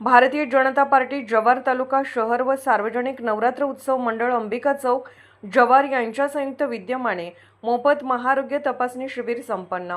Bharatiya Janata party Jawhar तालुका शहर व सार्वजनिक नवरात्र उत्सव मंडळ अंबिका चौक जव्हार यांच्या संयुक्त विद्यमाने मोफत महारोग्य तपासणी शिबिर संपन्न.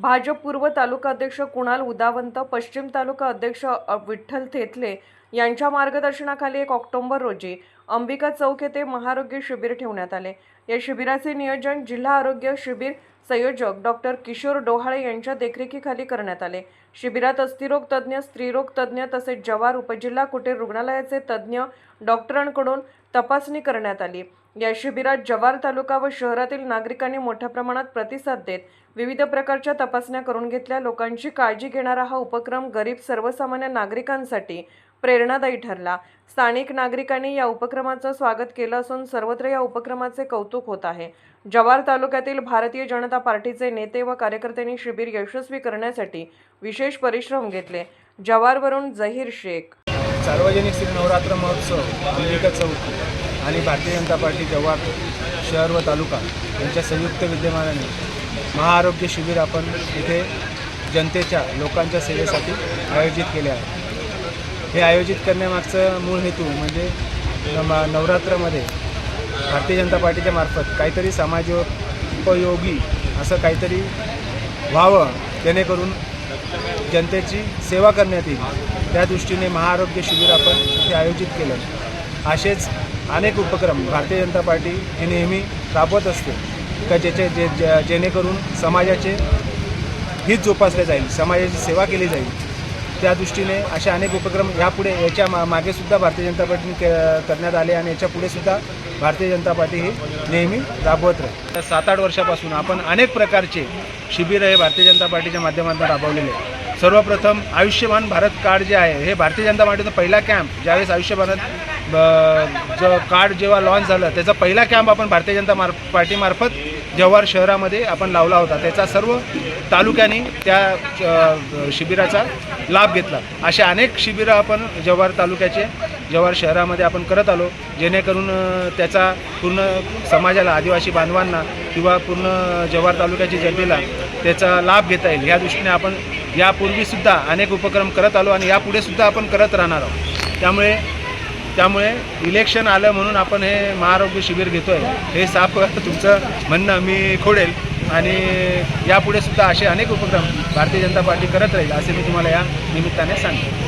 भाजप पूर्व तालुका अध्यक्ष कुणाल उदावंत पश्चिम तालुका अध्यक्ष विठ्ठल थेथले यांच्या मार्गदर्शनाखाली एक ऑक्टोबर रोजी अंबिका चौक येथे महाआरोग्य शिबिर ठेवण्यात आले. या शिबिराचे नियोजन जिल्हा आरोग्य शिबिर संयोजक डॉक्टर किशोर डोहाळे यांच्या देखरेखीखाली करण्यात आले. शिबिरात अस्थिरोग तज्ज्ञ स्त्रीरोग तज्ज्ञ तसेच जवार उपजिल्हा कुटीर रुग्णालयाचे तज्ज्ञ डॉक्टरांकडून तपासणी करण्यात आली. या शिबिरात जव्हार तालुका व शहरातील नागरिकांनी मोठ्या प्रमाणात प्रतिसाद देत विविध प्रकारच्या तपासण्या करून घेतल्या. लोकांची काळजी घेणारा हा उपक्रम गरीब सर्वसामान्य नागरिकांसाठी प्रेरणादायी ठरला. स्थानिक नागरिकांनी या उपक्रमाचं स्वागत केलं असून सर्वत्र या उपक्रमाचे कौतुक होत आहे. जव्हार तालुक्यातील भारतीय जनता पार्टीचे नेते व कार्यकर्त्यांनी शिबिर यशस्वी करण्यासाठी विशेष परिश्रम घेतले. जव्हारवरून जहीर शेख. सार्वजनिक श्री नवरात्र महोत्सव अंबिका चौक. आणि भारतीय जनता पार्टी जव्हार शहर व तालुका यांच्या संयुक्त विद्यमानाने महाआरोग्य शिबिर आपण इथे जनतेच्या लोकांच्या सेवेसाठी आयोजित केले आहे. हे आयोजित करण्यामागचं मूळ हेतू म्हणजे नवरात्रामध्ये भारतीय जनता पार्टीच्या मार्फत काहीतरी समाजोपयोगी असं काहीतरी व्हावं जेणेकरून जनतेची सेवा करण्यात येईल. त्या दृष्टीने महाआरोग्य शिबिर आपण इथे आयोजित केलं. असेच अनेक उपक्रम भारतीय जनता पार्टी हे नेहमी राबवत असते. का ज्याचे जे जेणेकरून समाजाचे हित जोपासले जाईल समाजाची सेवा केली जाईल. त्या दृष्टीने असे अनेक उपक्रम यापुढे याच्या मा मागेसुद्धा भारतीय जनता पार्टीने के करण्यात आले आणि याच्या पुढेसुद्धा भारतीय जनता पार्टी ही नेहमी राबवत राहील. सात आठ वर्षापासून आपण अनेक प्रकारचे शिबिर हे भारतीय जनता पार्टीच्या माध्यमातून राबवलेले आहे सर्वप्रथम आयुष्यमान भारत कार्ड जे आहे हे भारतीय जनता पार्टीचा पहिला कॅम्प ज्यावेळेस आयुष्यमान जो कार्ड जेव्हा लॉन्च झालं त्याचा पहिला कॅम्प आपण भारतीय जनता मार्फ पार्टीमार्फत जव्हार शहरामध्ये आपण लावला होता. त्याचा सर्व तालुक्यांनी त्या शिबिराचा लाभ घेतला. अशा अनेक शिबिरं आपण जव्हार तालुक्याचे जव्हार शहरामध्ये आपण करत आलो. जेणेकरून त्याचा पूर्ण समाजाला आदिवासी बांधवांना किंवा पूर्ण जव्हार तालुक्याच्या जनतेला त्याचा लाभ घेता येईल. या दृष्टीने आपण यापूर्वीसुद्धा अनेक उपक्रम करत आलो आणि यापुढेसुद्धा आपण करत राहणार आहोत. त्यामुळे त्यामुळे इलेक्शन आलं म्हणून आपण हे महाआरोग्य शिबिर घेतो आहे हे साफ तुमचं म्हणणं मी खोडेल. आणि यापुढे सुद्धा असे अनेक उपक्रम भारतीय जनता पार्टी करत राहील असे मी तुम्हाला या निमित्ताने सांगतो